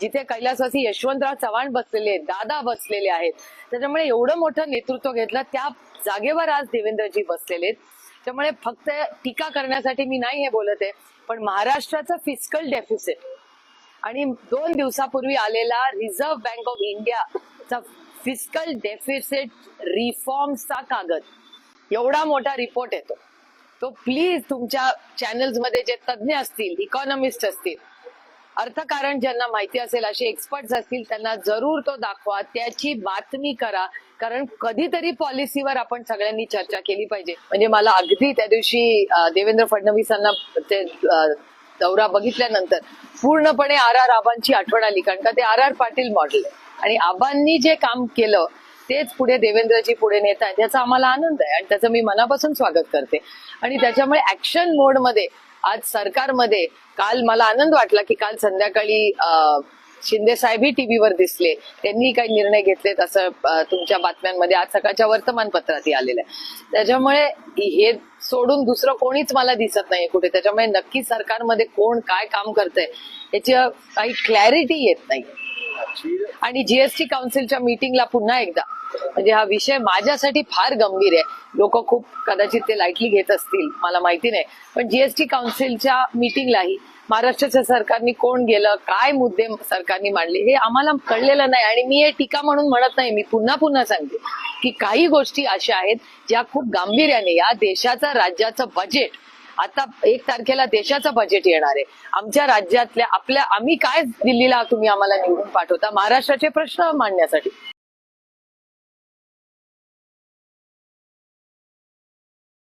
जिथे कैलासवासी यशवंतराव चव्हाण बसलेले आहेत दादा बसलेले आहेत. त्याच्यामुळे एवढं मोठं नेतृत्व घेतलं त्या जागेवर आज देवेंद्रजी बसलेले आहेत. त्यामुळे फक्त टीका करण्यासाठी मी नाही हे बोलत आहे पण महाराष्ट्राचं फिस्कल डेफिसिट आणि दोन दिवसापूर्वी आलेला रिझर्व्ह बँक ऑफ इंडियाचा फिस्कल डेफिसिट रिफॉर्मचा कागद. एवढा मोठा रिपोर्ट येतो. तो प्लीज तुमच्या चॅनल्समध्ये जे तज्ज्ञ असतील इकॉनॉमिस्ट असतील अर्थकारण ज्यांना माहिती असेल असे एक्सपर्ट्स असतील त्यांना जरूर तो दाखवा. त्याची बातमी करा. कारण कधीतरी पॉलिसीवर आपण सगळ्यांनी चर्चा केली पाहिजे. म्हणजे मला अगदी त्या दिवशी देवेंद्र फडणवीसांना ते दौरा बघितल्यानंतर पूर्णपणे आर आर आबांची आठवण आली. कारण का ते आर आर पाटील मॉडेल आहे. आणि आबांनी जे काम केलं तेच पुढे देवेंद्रजी पुढे नेत आहेत याचा आम्हाला आनंद आहे. आणि त्याचं मी मनापासून स्वागत करते. आणि त्याच्यामुळे ऍक्शन मोडमध्ये आज सरकारमध्ये काल मला आनंद वाटला की काल संध्याकाळी शिंदे साहेबही टीव्हीवर दिसले. त्यांनी काही निर्णय घेतलेत असं तुमच्या बातम्यांमध्ये आज सकाळच्या वर्तमानपत्रातही आलेलं आहे. त्याच्यामुळे हे सोडून दुसरं कोणीच मला दिसत नाहीये कुठे. त्याच्यामुळे नक्की सरकारमध्ये कोण काय काम करतंय याची काही क्लॅरिटी येत नाही आणि जीएसटी काउन्सिलच्या मीटिंगला पुन्हा एकदा. म्हणजे हा विषय माझ्यासाठी फार गंभीर आहे. लोक खूप कदाचित ते लाईटली घेत असतील मला माहिती नाही. पण जीएसटी काउन्सिलच्या मीटिंगलाही महाराष्ट्राच्या सरकारने कोण गेलं काय मुद्दे सरकारने मांडले हे आम्हाला कळलेलं नाही. आणि मी हे टीका म्हणून म्हणत नाही मी पुन्हा पुन्हा सांगते की काही गोष्टी अशा आहेत ज्या खूप गांभीर्याने या देशाचं राज्याचं बजेट आता एक तारखेला देशाचं बजेट येणार आहे. आमच्या राज्यातल्या आपल्या आम्ही काय दिल्लीला तुम्ही आम्हाला निवडून पाठवता? महाराष्ट्राचे प्रश्न मांडण्यासाठी.